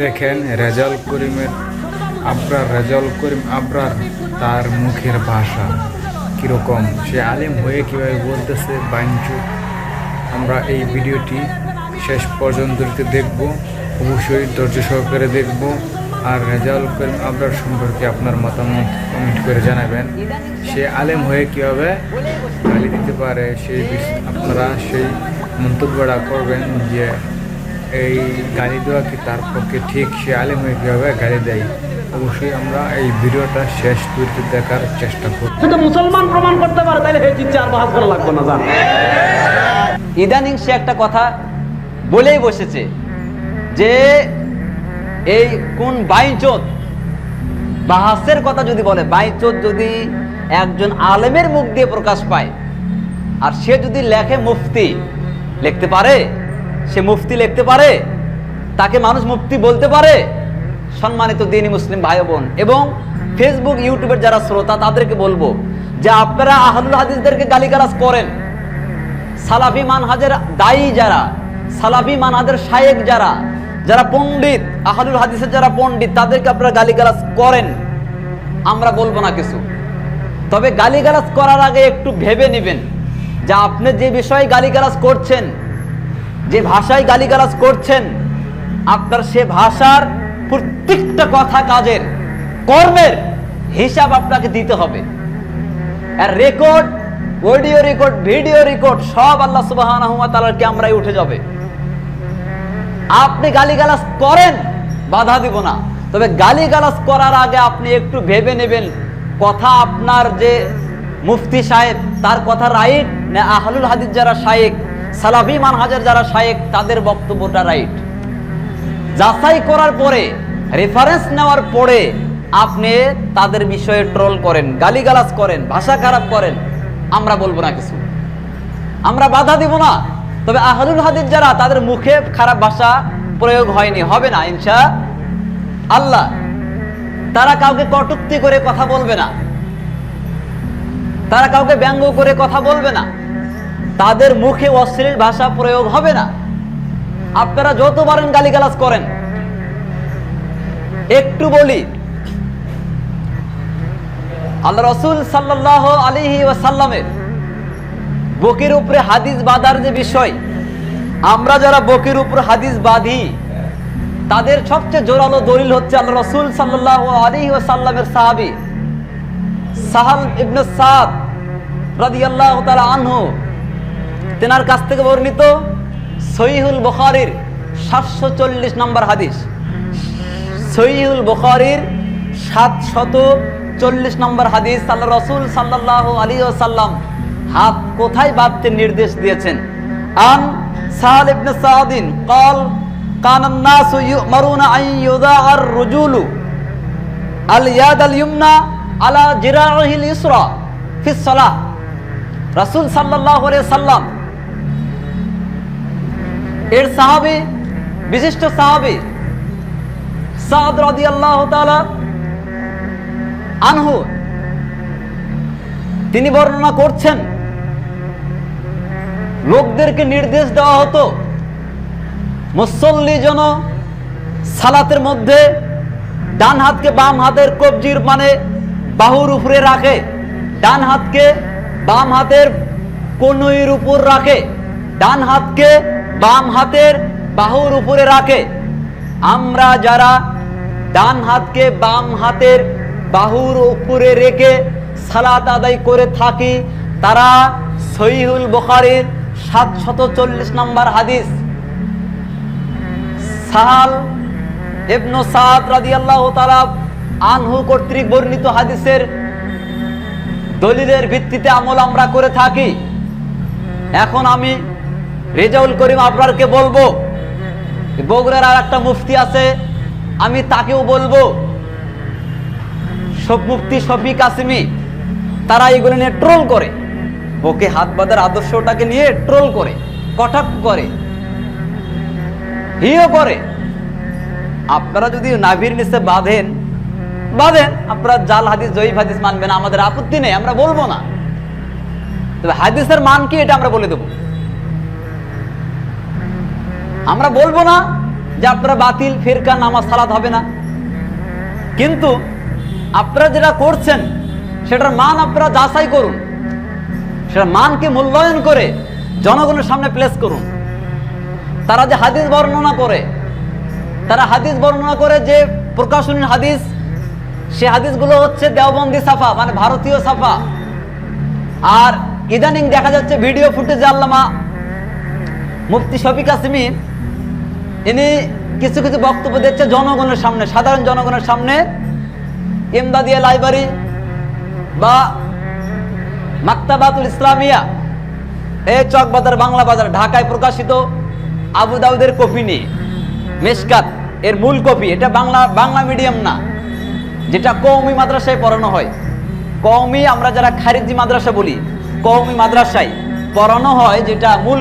দেখেন রেজাল করিমের আবরার রেজাল করিম আবরার তার মুখের ভাষা কীরকম? সে আলেম হয়ে কীভাবে বলতেছে? বাইঞ্চু আমরা এই ভিডিওটি শেষ পর্যন্ত দেখব, অবশ্যই ধৈর্য সহকারে দেখব আর রেজাল করিম আবরার সম্পর্কে আপনার মতামত কমেন্ট করে জানাবেন। সে আলেম হয়ে কীভাবে গালি দিতে পারে, সেই আপনারা সেই মন্তব্যটা করবেন যে এই গালি দেওয়া কি তার পক্ষে ঠিক? সে আলেম হয়ে কীভাবে গালি দেয়? অবশ্যই আমরা এই ভিডিওটা শেষ পর্যন্ত দেখার চেষ্টা করব। যদি মুসলমান প্রমাণ করতে পারে তাহলে হে জিতছে আর বাহাজ করা লাগবে না জান। ইদানিং সে একটা কথা বলেই বসেছে যে এই কোন বাইচোদ বাহাসের কথা যদি বলে বাইচোদ যদি একজন আলেমের মুখ দিয়ে প্রকাশ পায় আর সে যদি লেখে মুফতি লিখতে পারে? সে মুফতি লিখতে পারে, তাকে মানুষ মুফতি বলতে পারে। সম্মানিত দিনী মুসলিম ভাই বোন, এবং ফেসবুক ইউটিউবের যারা শ্রোতা, তাদেরকে বলব যে আপনারা আহলুল হাদিসদেরকে গালিগালাজ করেন। সালাফি মানহাজের দায়ী যারা, সালাফি মানহাজের শায়েক যারা যারা পণ্ডিত, আহলুল হাদিসের যারা পণ্ডিত, তাদেরকে আপনারা গালিগালাজ করেন। আমরা বলব না কিছু। তবে গালিগালাজ করার আগে একটু ভেবে নেবেন যে আপনি যে বিষয়ে গালিগালাজ করছেন যে ভাষায় গালিগালাজ করছেন, আপনার সে ভাষার প্রত্যেকটা কথা কাজের, কর্মের হিসাব আপনাকে দিতে হবে। আর record audio record video record সব আল্লাহ তাআলার ক্যামেরায় উঠে যাবে। আপনি গালিগালাজ করেন, বাধা দিব না। তবে গালিগালাজ করার আগে আপনি একটু ভেবে নেবেন, কথা আপনার যে মুফতি সাহেব, তার কথা রাইট না আহলুল হাদিস যারা শায়েক সালাফি মানহাজের যারা শায়েক, তাদের বক্তব্যটা রাইট যাচাই করার পরে রেফারেন্স নেওয়ার পরে আপনি তাদের বিষয়ে ট্রোল করেন, গালিগালাজ করেন, ভাষা খারাপ করেন, আমরা বলব না কিছু। আমরা বাধা দিব না। তবে আহলুল হাদিস যারা, তাদের মুখে খারাপ ভাষা প্রয়োগ হয়নি, হবে না, ইনশা আল্লাহ। তারা কাউকে কটুক্তি করে কথা বলবে না। তারা কাউকে ব্যঙ্গ করে কথা বলবে না। তাদের মুখে অশ্লীল ভাষা প্রয়োগ হবে না। আপনারা যত পারেন গালিগালাজ করেন, একটু বলি, আল্লাহ রসুল সাল্লাহ আলিহি ওয়াসাল্লামের বকের উপরে হাদিস বাঁধার যে বিষয়, আমরা যারা বকির উপর হাদিস বাঁধি, তাদের সবচেয়ে জোরালো দলিল হচ্ছে আল্লাহ রসুল সাল্লাহ আলিহি ওয়াসাল্লামের সাহাবি সাহাল ইবনে সাদ রাদিয়াল্লাহু তাআলা আনহু তেনার কাছ থেকে বর্ণিত সহিহুল বখারির সাতশো চল্লিশ নম্বর হাদিস। সহিহুল বখারির সাতশত চল্লিশ নম্বর হাদিস, আল্লাহ রসুল সাল্লাহ আলী সাল্লাম হাত কোথায় বাঁধতে নির্দেশ দিয়েছেন? আন সাহাল ইবনে সাদিন কল কানান নাসু ইউমারুনা আন ইউদাআর রুজুলু আল ইয়াদ আল ইউমনা আলা জিরাহিল ইসরা ফিস সালাহ। রাসূল সাল্লাল্লাহু আলাইহি সাল্লাম এর সাহাবী, বিশিষ্ট সাহাবী, সাদ রাদিয়াল্লাহু তাআলা আনহু, তিনি বর্ণনা করছেন, লোকদেরকে নির্দেশ দেওয়া হতো, মুসল্লি যেন সালাতের মধ্যে ডান হাতকে বাম হাতের কবজির মানে বাহুর উপরে রাখে, ডান হাতকে বাম হাতের কনুইর উপর রাখে, ডান হাতকে বাম হাতের বাহুর উপরে রাখে। আমরা যারা ডান হাতকে বাম হাতের বাহুর উপরে রেখে সালাত আদায় করে থাকি, তারা সহিহুল বুখারীর সাতশত চল্লিশ নম্বর হাদিস। সাহাল ইবনু সাদ রাদিয়াল্লাহু তাআলা আনহু কর্তৃক বর্ণিত হাদিসের দলিলের ভিত্তিতে আমল আমরা করে থাকি। এখন আমি রেজাউল করিম আবরারকে বলব, বগুড়ার আর একটা মুফতি আছে, আমি তাকেও বলব, সব মুফতি শফি কাসিমি তারা এগুলো নিয়ে ট্রোল করে। ওকে হাত বাঁধার আদর্শটাকে নিয়ে ট্রোল করে, কটাক্ষ করে, হিও করে। আপনারা যদি নাভির নিচে বাঁধেন বাঁধেন, আপনারা জাল, হাদিস, জয়ীফ হাদিস মানবেন, আমাদের আপত্তি নেই, আমরা বলব না। তবে হাদিসের মান কি, এটা আমরা বলে দেব। আমরা বলব না যে আপনারা বাতিল, ফেরকা, নামাজ, সালাত হবে না। কিন্তু আপনারা যেটা করছেন, সেটার মান আপনারা যাচাই করুন। সেটার মানকে মূল্যায়ন করে জনগণের সামনে প্লেস করুন। তারা যে হাদিস বর্ণনা করে, তারা হাদিস বর্ণনা করে যে প্রকাশনীর হাদিস, সে হাদিসগুলো হচ্ছে দেওবন্দি সাফা মানে ভারতীয় সাফা। আর ইদানিং দেখা যাচ্ছে ভিডিও ফুটেজে আল্লামা মুফতি শফিক কাসিমি ইনি কিছু কিছু বক্তব্য দিচ্ছে জনগণের সামনে, সাধারণ জনগণের সামনে। ইমদাদিয়া লাইব্রেরি বা মাক্তাবাতুল ইসলামিয়া এই চকবাজার বাংলা বাজার, ঢাকায় প্রকাশিত আবু দাউদের কপি নিয়ে মেশকাত এর মূল কপি। এটা বাংলা বাংলা মিডিয়াম না, যেটা কওমি মাদ্রাসায় পড়ানো হয়। কওমি আমরা যারা খারিজি মাদ্রাসা বলি, কওমি মাদ্রাসায় পড়ানো হয়, যেটা মূল